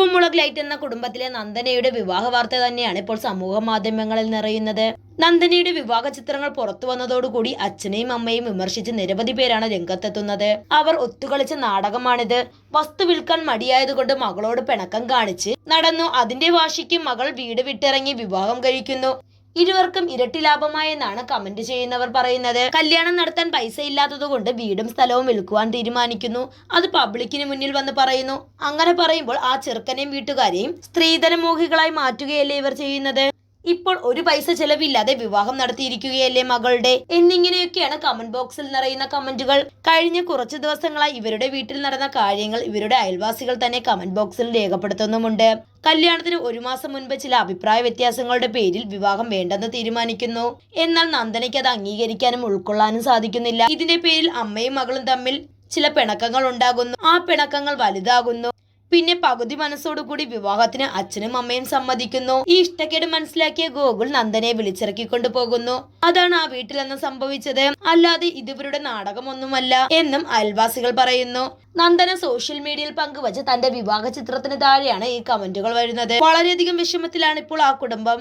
ഉപ്പുമുളക് light എന്ന കുടുംബത്തിലെ നന്ദനയുടെ വിവാഹ വാർത്ത തന്നെയാണ് ഇപ്പോൾ സമൂഹ മാധ്യമങ്ങളിൽ നിറയുന്നത്. നന്ദനയുടെ വിവാഹ ചിത്രങ്ങൾ പുറത്തു വന്നതോടുകൂടി അച്ഛനെയും അമ്മയും വിമർശിച്ച് നിരവധി പേരാണ് രംഗത്തെത്തുന്നത്. അവർ ഒത്തുകളിച്ച നാടകമാണിത്. വസ്തു വിൽക്കാൻ മടിയായതുകൊണ്ട് മകളോട് പിണക്കം കാണിച്ച് നടന്നു. അതിന്റെ വാശിക്ക് മകൾ വീട് വിട്ടിറങ്ങി വിവാഹം കഴിക്കുന്നു. ഇരുവർക്കും ഇരട്ടി ലാഭമായെന്നാണ് കമന്റ് ചെയ്യുന്നവർ പറയുന്നത്. കല്യാണം നടത്താൻ പൈസ ഇല്ലാത്തതുകൊണ്ട് വീടും സ്ഥലവും വിൽക്കുവാൻ തീരുമാനിക്കുന്നു. അത് പബ്ലിക്കിന് മുന്നിൽ വന്ന് പറയുന്നു. അങ്ങനെ പറയുമ്പോൾ ആ ചെറുക്കനെയും വീട്ടുകാരെയും സ്ത്രീധനമോഹികളായി മാറ്റുകയല്ലേ ഇവർ ചെയ്യുന്നത്? ഇപ്പോൾ ഒരു പൈസ ചെലവില്ലാതെ വിവാഹം നടത്തിയിരിക്കുകയല്ലേ മകളുടെ? എന്നിങ്ങനെയൊക്കെയാണ് കമന്റ് ബോക്സിൽ നിറയുന്ന കമന്റുകൾ. കഴിഞ്ഞ കുറച്ചു ദിവസങ്ങളായി ഇവരുടെ വീട്ടിൽ നടന്ന കാര്യങ്ങൾ ഇവരുടെ അയൽവാസികൾ തന്നെ കമന്റ് ബോക്സിൽ രേഖപ്പെടുത്തുന്നുമുണ്ട്. കല്യാണത്തിന് ഒരു മാസം മുൻപ് ചില അഭിപ്രായ വ്യത്യാസങ്ങളുടെ പേരിൽ വിവാഹം വേണ്ടെന്ന് തീരുമാനിക്കുന്നു. എന്നാൽ നന്ദനയ്ക്ക് അത് അംഗീകരിക്കാനും ഉൾക്കൊള്ളാനും സാധിക്കുന്നില്ല. ഇതിന്റെ പേരിൽ അമ്മയും മകളും തമ്മിൽ ചില പിണക്കങ്ങൾ ഉണ്ടാകുന്നു. ആ പിണക്കങ്ങൾ വലുതാകുന്നു. പിന്നെ പകുതി മനസ്സോടുകൂടി വിവാഹത്തിന് അച്ഛനും അമ്മയും സമ്മതിക്കുന്നു. ഈ ഇഷ്ടക്കേട് മനസ്സിലാക്കിയ ഗോകുൽ നന്ദനെ വിളിച്ചിറക്കിക്കൊണ്ടു പോകുന്നു അതാണ് ആ വീട്ടിൽ വീട്ടിലെന്ന് സംഭവിച്ചത്. അല്ലാതെ ഇതിവരുടെ നാടകമൊന്നുമല്ല എന്നും അയൽവാസികൾ പറയുന്നു. നന്ദന സോഷ്യൽ മീഡിയയിൽ പങ്കുവച്ച് തന്റെ വിവാഹ ചിത്രത്തിന് താഴെയാണ് ഈ കമന്റുകൾ വരുന്നത്. വളരെയധികം വിഷമത്തിലാണ് ഇപ്പോൾ ആ കുടുംബം.